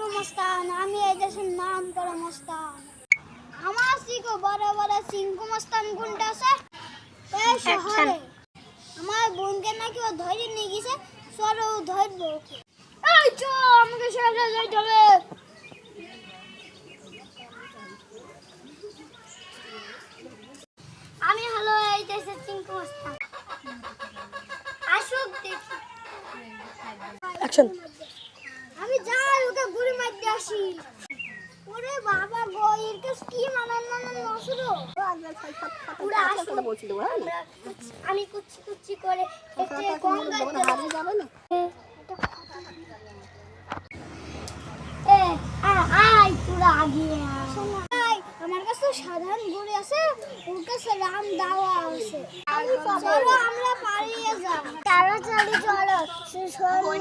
গুরু মস্তান আমি এই দেশের নাম করে মস্তান। আমার শিখো বড় বড় সিংকু মস্তান কোনটা আছে এই শহরে। আমার বোনকে নাকি ও ধরে নিয়ে গেছে সরো ধরবো ওকে। এই চো আমাকে শহরে যাইতে হবে আমি হলো এই দেশের চিঙ্কু মস্তান। আসুক দেখি। অ্যাকশন আমি যাই ওকে গুড়ি মারতে আসি ওরে বাবা গো এর মানান নসুরো পুরা বলছিল আমরা আমি কুচি কুচি করে গঙ্গা যাবে না। এ আই পুরা আগিয়ে আই আমার কাছে সাধারণ ঘুড়ি আছে ওর কাছে রাম দাওয়া আছে। চলো আমরা পালিয়ে তাড়াতাড়ি চলো সে যাবে